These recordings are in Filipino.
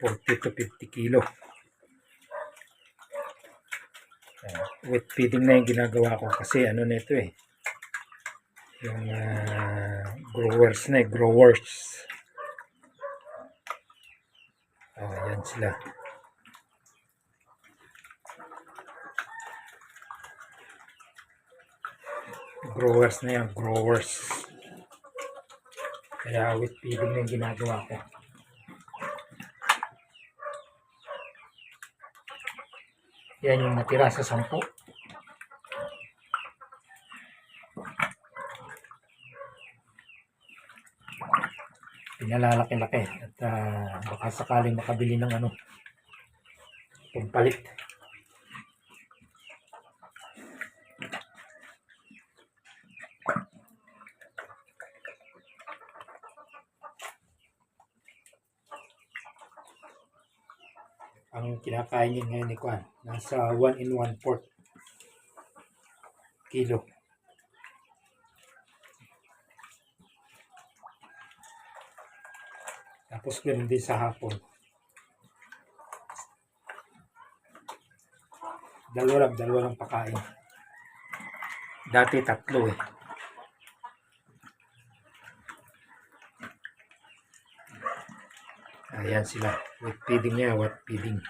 40 to 50 kilo. Ayan. Wet feeding na yung ginagawa ko kasi ano na eh. Yung ah, growers na eh, growers. Oh, yan sila. Growers na yan, growers. Kaya wet feeding na yung ginagawa ko. Yan yung natira sa sampu. Pinalalaki-laki at ah, baka sakaling makabili ng ano pampalit. Niya ngayon ni Kwan. Nasa 1 in 1 fourth kilo. Tapos ganun din sa hapon. Dalawa lang, dalawa lang pakain. Dati tatlo eh. Ayan sila. Wet feeding niya, wet feeding.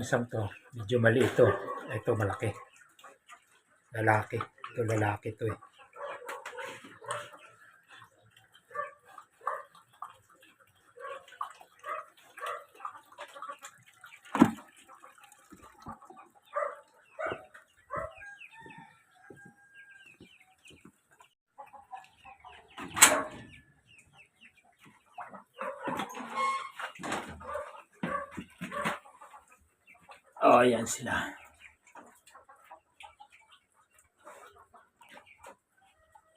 Itong isang to, medyo mali ito. Ito malaki. Lalaki. Ito lalaki to eh. Oh, ayan sila.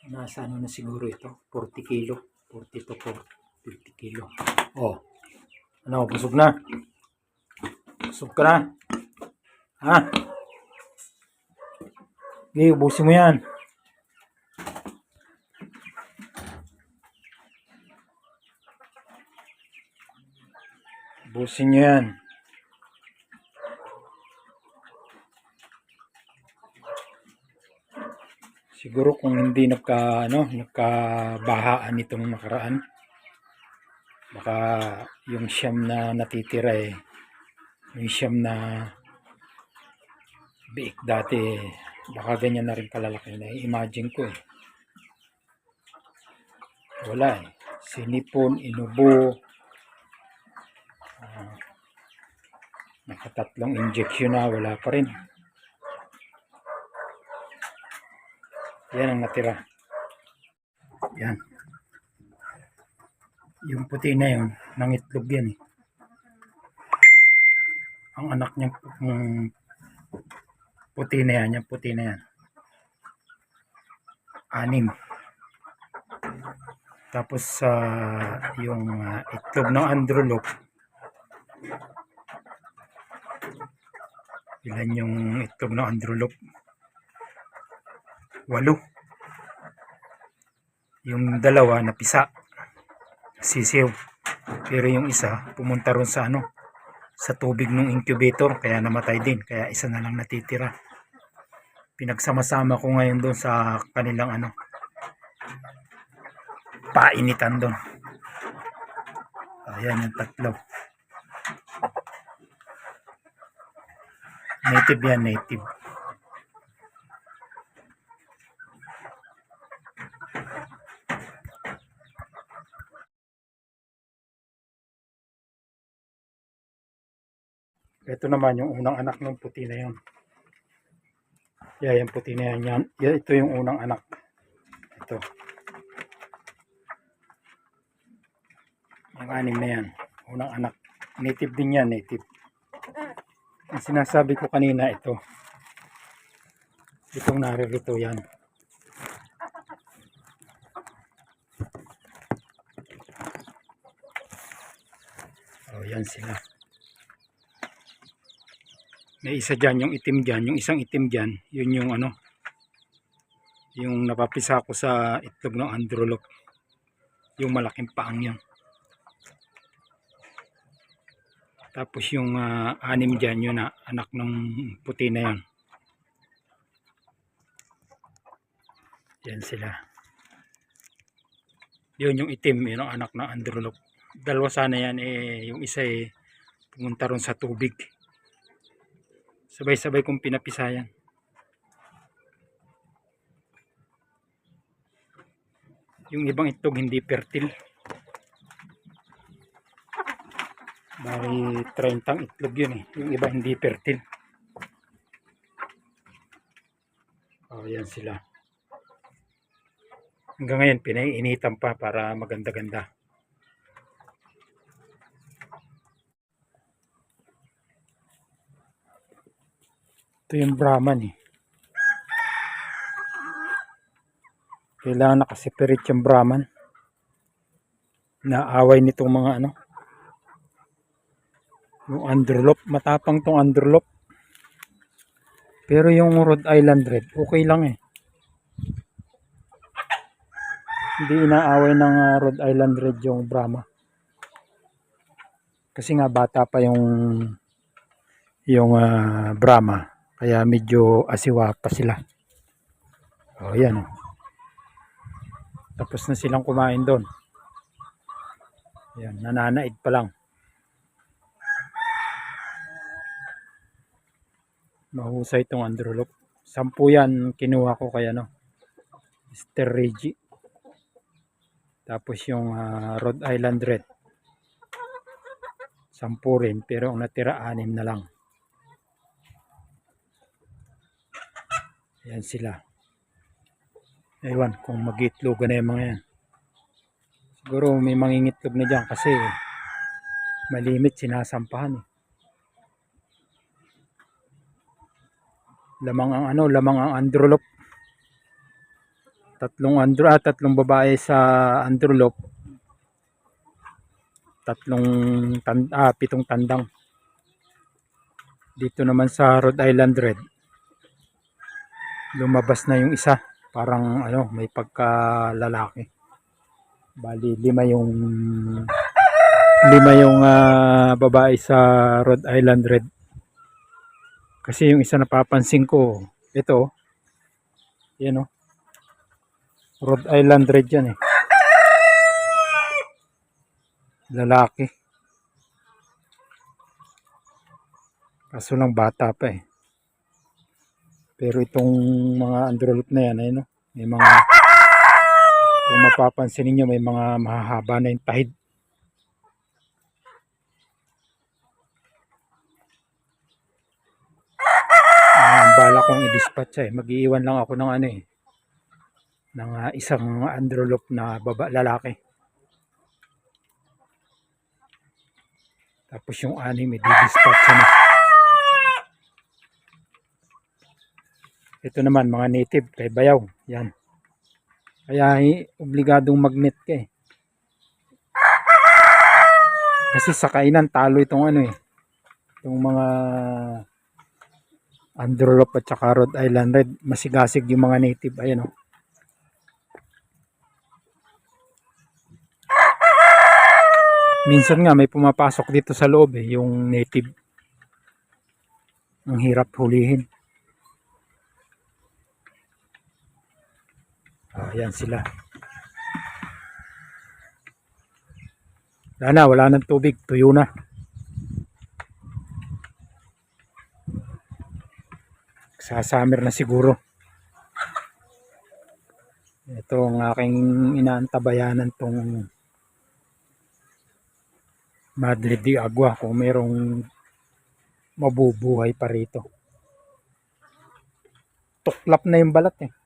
Nasa ano na siguro ito? 40 kilo. 40 to 50 kilo. Oh. Ano, busog na? Busog ka na? Ha? Okay, ubusin mo yan. Ubusin nyo yan. Siguro kung hindi nagka ano, nagkabahaan itong nakaraan. Baka yung siyam na natitira eh. Yung siyam na biik dati baka ganyan na rin kalalaki na imagine ko eh. Wala eh. Sinipon, inubo. ah, nakatatlong injection na wala pa rin. Yan ang natira. Yan. Yung puti na yun, nangitlog yan eh. Ang anak niya, yung puti na yan, yung puti na yan. Anim. Tapos sa yung ah, itlog ng androlop, ilan yung itlog ng androlop? Walo. Yung dalawa napisa. Sisiw. Pero yung isa pumunta ron sa ano sa tubig ng incubator kaya namatay din. Kaya isa na lang natitira. Pinagsama-sama ko ngayon doon sa kanilang ano painitan doon. Ayan yung tatlo. Native yan, native. Ito naman yung unang anak ng puti na yun. Yeah, yung puti na yan. yan. yan ito yung unang anak. Ito. Yung anim na yan. Unang anak. Native din yan, native. Ang sinasabi ko kanina, ito. Itong naririto yan. Oh, yan sila. May isa dyan, yung itim dyan. Yung isang itim dyan, yun yung ano, yung napapisa ko sa itlog ng androlop. Yung malaking paang yun. Tapos yung ah, anim dyan, yun na anak ng puti na yan. Yan sila. Yun yung itim, yun ang anak ng androlop. Dalawa sana yan, eh, yung isa eh, pumunta ron sa tubig. Sabay-sabay kong pinapisayan. Yung ibang itlog hindi fertile. Bali 30 ang itlog yun eh. Yung iba hindi fertile. Oh, yan sila. Hanggang ngayon, pinaiinitan pa para maganda-ganda. Ito yung Brahman eh. Kailangan nakaseparate yung Brahman. Naaway nitong mga ano. Yung underlop. Matapang tong underlop. Pero yung Rhode Island Red, okay lang eh. Hindi inaaway ng ah, Rhode Island Red yung Brahma. Kasi nga bata pa yung yung ah, Brahma. Kaya medyo asiwa pa sila. O yan. Tapos na silang kumain doon. Yan, nananaid pa lang. Mahusay itong androlop. Sampu yan kinuha ko kaya no. Mr. Reggie. Tapos yung ah, Rhode Island Red. Sampu rin pero ang natira anim na lang. Yan sila. Ewan kung mag-itlogan na yung mga yan. Siguro may mangingitlog na dyan kasi malimit sinasampahan eh. Lamang ang ano, lamang ang androlop. Tatlong andro, ah, tatlong babae sa androlop. Tatlong tan, ah, pitong tandang. Dito naman sa Rhode Island Red. Lumabas na yung isa. Parang ano, may pagkalalaki. Bali, lima yung lima yung ah, babae sa Rhode Island Red. Kasi yung isa napapansin ko, ito, yan o. Rhode Island Red yan eh. Lalaki. Kaso lang bata pa eh. Pero itong mga androlop na yan, ayun, no? may mga, kung mapapansin ninyo, may mga mahahaba na yung tahid. Ah, bala kong i-dispatch eh. Mag-iiwan lang ako ng ano eh. Ng ah, isang androlop na baba, lalaki. Tapos yung anim, i-dispatch na. Ito naman, mga native, kay Bayaw. Yan. Kaya obligadong magnet ka eh. Kasi sa kainan, talo itong ano eh. Itong mga Androlop at saka Rhode Island Red. Masigasig yung mga native. Ayan o. Minsan nga may pumapasok dito sa loob eh, yung native. Ang hirap hulihin. Ah, yan sila. Wala na, wala nang tubig. Tuyo na. Sasummer na siguro. Ito ang aking inaantabayanan tong Madre de Agua kung merong mabubuhay pa rito. Tuklap na yung balat eh.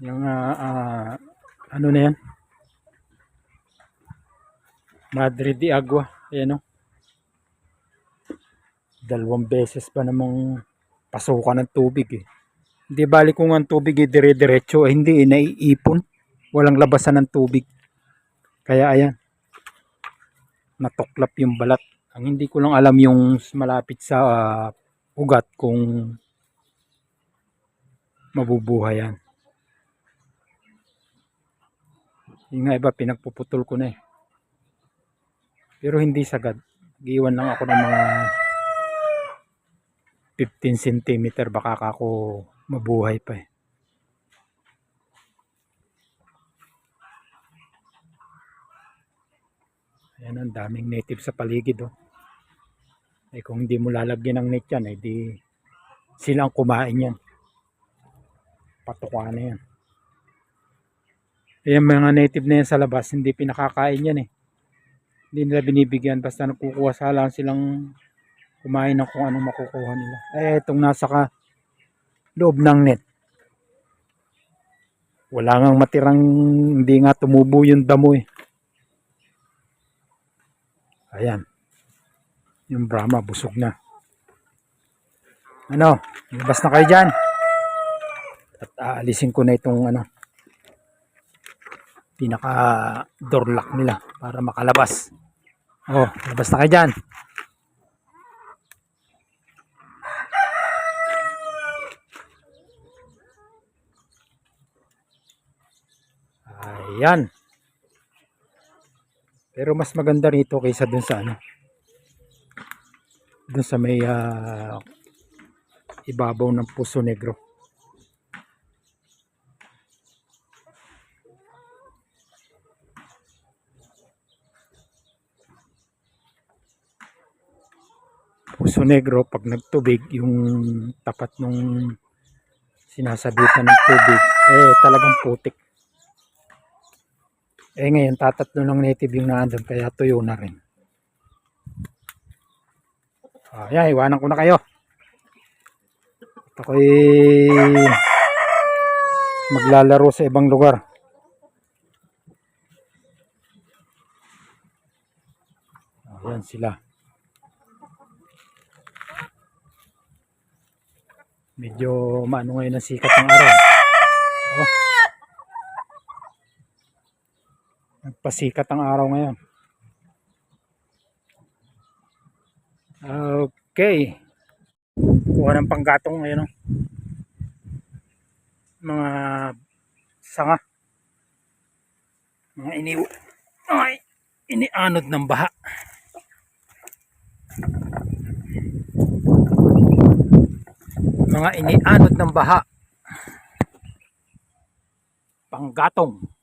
Yung ah, ah, ano na yan? Madre de Agua. Ayan o. Dalawang beses pa namang pasukan ng tubig eh. Hindi bali kung ang tubig ay dire-diretso, eh, hindi eh, naiipon. Walang labasan ng tubig. Kaya ayan. Natuklap yung balat. Ang hindi ko lang alam yung malapit sa ah, ugat kung mabubuhay yan. Yung nga iba, pinagpuputol ko na eh. Pero hindi sagad. Giwan lang ako ng mga 15 cm baka ako mabuhay pa eh. Ayan ang daming native sa paligid oh. Eh kung hindi mo lalagyan ng net yan, eh di silang kumain yan. Patuka na yan. Yung mga native na yan sa labas, hindi pinakakain yan eh. Hindi nila binibigyan, basta nakukuha sa lang silang kumain ng kung anong makukuha nila. Eh itong nasa ka loob ng net. Wala ngang matirang hindi nga tumubo yung damo eh. Ayan. Yung Brahma busog na. Ano? Labas na kayo dyan. At aalisin ko na itong ano pinaka door lock nila para makalabas. Oh, labas na kayo dyan. Ayan. Pero mas maganda rito kaysa dun sa ano. Dun sa may ah, ibabaw ng Puso Negro. Puso Negro pag nagtubig yung tapat nung sinasabitan ng tubig eh talagang putik. Eh ngayon tatatlo ng native yung naandun kaya tuyo na rin. Ayan, iwanan ko na kayo. At ako'y maglalaro sa ibang lugar. Ayan sila. Medyo maano ngayon ang sikat ng araw. Oh. Nagpasikat ang araw ngayon. Okay. Kuha ng panggatong ngayon. Oh. Mga sanga. Mga iniw. Ay, inianod ng baha. Mga inianod ng baha. Panggatong.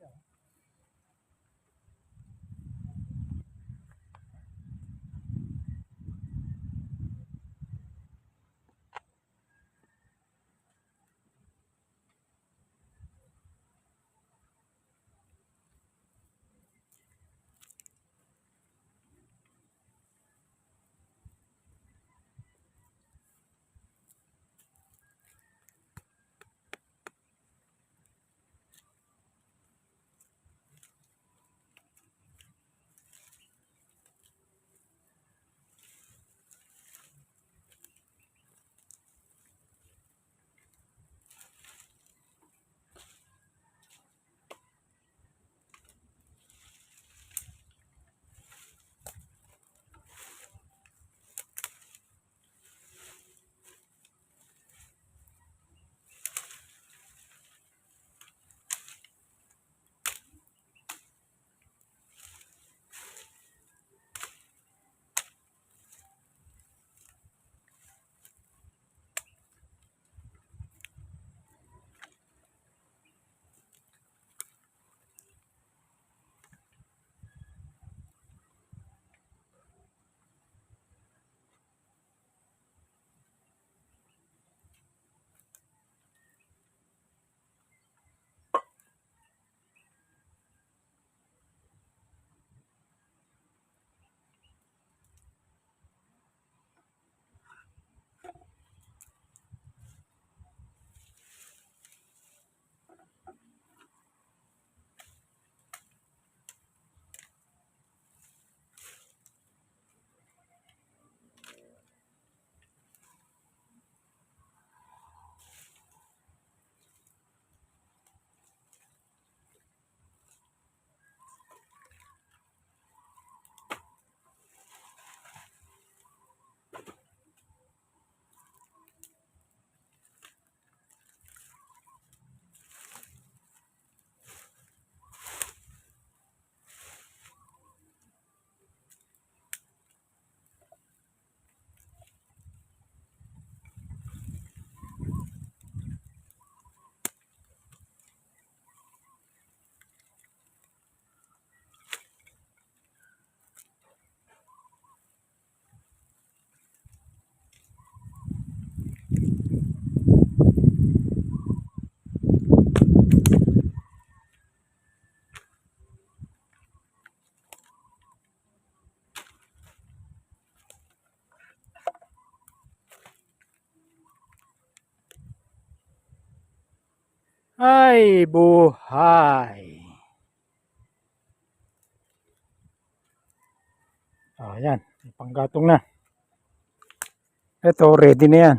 show. Ay, buhay. Ayan, may panggatong na. Ito, ready na yan.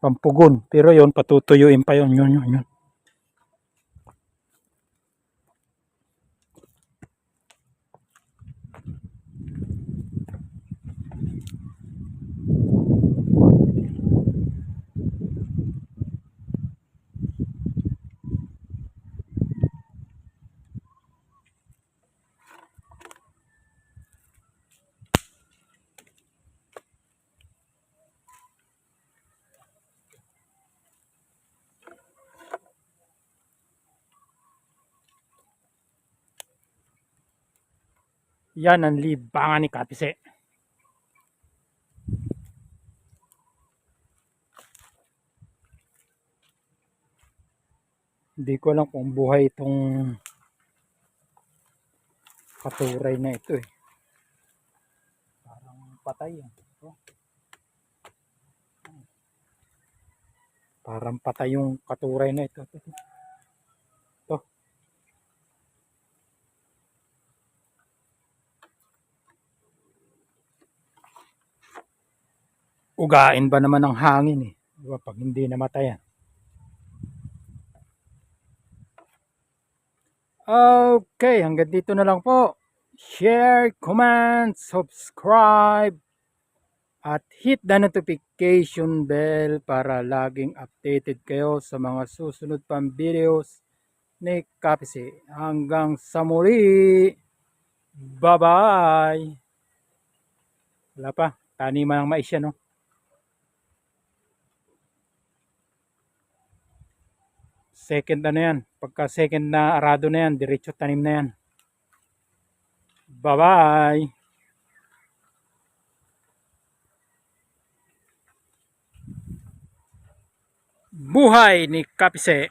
Pampugon. Pero yon patutuyuin pa yon yun, yun, yun. Yan ang libangan ni Kapise. Hindi ko alam kung buhay itong katuray na ito eh. Parang patay yan. Ito. Parang patay yung katuray na ito. Ito. Ugain ba naman ng hangin eh. Di ba? Pag hindi namatay yan. Okay, hanggang dito na lang po. Share, comment, subscribe, at hit the notification bell para laging updated kayo sa mga susunod pang videos ni Kapisi. Hanggang sa muli. Bye-bye. Wala pa. Taniman ng mais yan, no? Second ano yan. Pagka second na arado na yan, diretso tanim na yan. Bye-bye. Buhay ni Kapise.